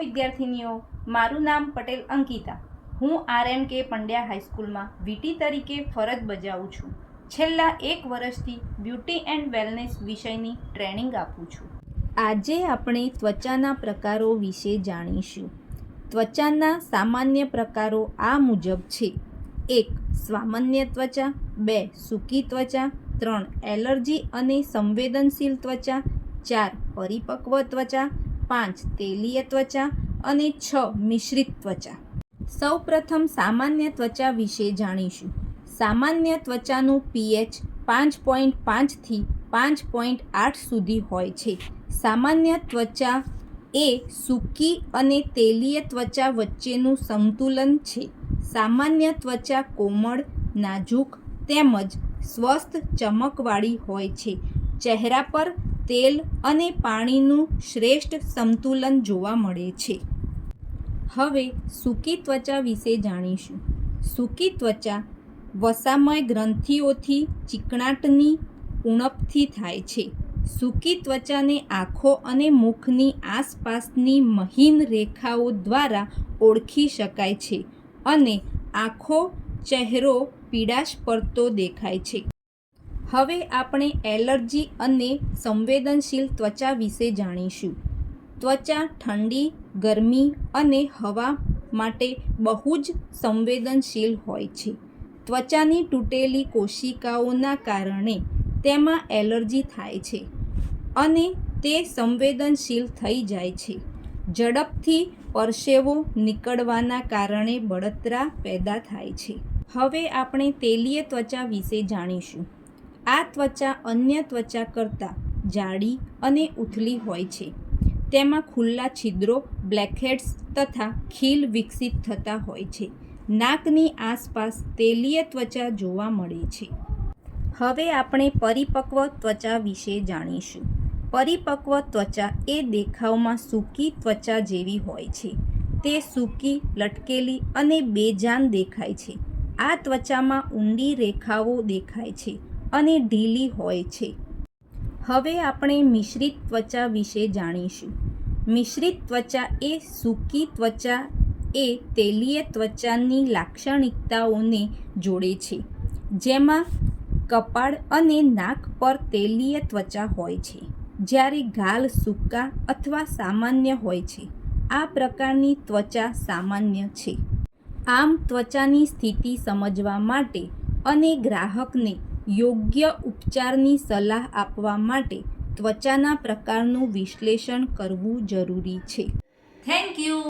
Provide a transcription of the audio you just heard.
વિદ્યાર્થીનીઓ, મારું નામ પટેલ અંકિતા. હું આર એમ કે પંડ્યા હાઈસ્કૂલમાં વીટી તરીકે ફરજ બજાવું છું. છેલ્લા એક વર્ષથી બ્યુટી એન્ડ વેલનેસ વિષયની ટ્રેનિંગ આપું છું. આજે આપણે ત્વચાના પ્રકારો વિશે જાણીશું. ત્વચાના સામાન્ય પ્રકારો આ મુજબ છે. એક, સામાન્ય ત્વચા. બે, સૂકી ત્વચા. ત્રણ, એલર્જી અને સંવેદનશીલ ત્વચા. ચાર, પરિપક્વ ત્વચા. પાંચ તેલીય ત્વચા અને છ મિશ્રિત ત્વચા. સૌપ્રથમ સામાન્ય ત્વચા વિશે જાણીશું. સામાન્ય ત્વચાનું પીએચ પાંચ પોઈન્ટ પાંચથી પાંચ પોઈન્ટ આઠ સુધી હોય છે. સામાન્ય ત્વચા એ સૂકી અને તેલીય ત્વચા વચ્ચેનું સંતુલન છે. સામાન્ય ત્વચા કોમળ, નાજુક, તેમજ સ્વસ્થ ચમકવાળી હોય છે. ચહેરા પર તેલ અને પાણીનું શ્રેષ્ઠ સંતુલન જોવા મળે છે. હવે સૂકી ત્વચા વિશે જાણીશું. સૂકી ત્વચા વસામય ગ્રંથિઓથી ચીકણાટની ઉણપથી થાય છે. સૂકી ત્વચાને આંખો અને મુખની આસપાસની મહીન રેખાઓ દ્વારા ઓળખી શકાય છે અને આંખો, ચહેરો પીડાશ પડતો દેખાય છે. હવે આપણે એલર્જી અને સંવેદનશીલ ત્વચા વિશે જાણીશું. ત્વચા ઠંડી, ગરમી અને હવા માટે બહુ જ સંવેદનશીલ હોય છે. ત્વચાની તૂટેલી કોશિકાઓના કારણે તેમાં એલર્જી થાય છે અને તે સંવેદનશીલ થઈ જાય છે. ઝડપથી પરસેવો નીકળવાના કારણે બળતરા પેદા થાય છે. હવે આપણે તેલીય ત્વચા વિશે જાણીશું. આ ત્વચા અન્ય ત્વચા કરતાં જાડી અને ઉથલી હોય છે. તેમાં ખુલ્લા છિદ્રો બ્લેકહેડ્સ તથા ખીલ વિકસિત થતા હોય છે. નાકની આસપાસ તેલીય ત્વચા જોવા મળે છે. હવે આપણે પરિપક્વ ત્વચા વિશે જાણીશું. પરિપક્વ ત્વચા એ દેખાવમાં સૂકી ત્વચા જેવી હોય છે. તે સૂકી, લટકેલી અને બેજાન દેખાય છે. આ ત્વચામાં ઊંડી રેખાઓ દેખાય છે. અને ઢીલી હોય છે. હવે આપણે મિશ્રિત ત્વચા વિશે જાણીશું. મિશ્રિત ત્વચા એ સૂકી ત્વચા, એ તેલીય ત્વચાની લાક્ષણિકતાઓને જોડે છે, જેમાં કપાળ અને નાક પર તેલીય ત્વચા હોય છે. જ્યારે ગાલ સૂકા અથવા સામાન્ય હોય છે, આ પ્રકારની ત્વચા સામાન્ય છે. આમ ત્વચાની સ્થિતિ સમજવા માટે અને ગ્રાહકને યોગ્ય ઉપચારની સલાહ આપવા માટે ત્વચાના પ્રકારનું વિશ્લેષણ કરવું જરૂરી છે. Thank you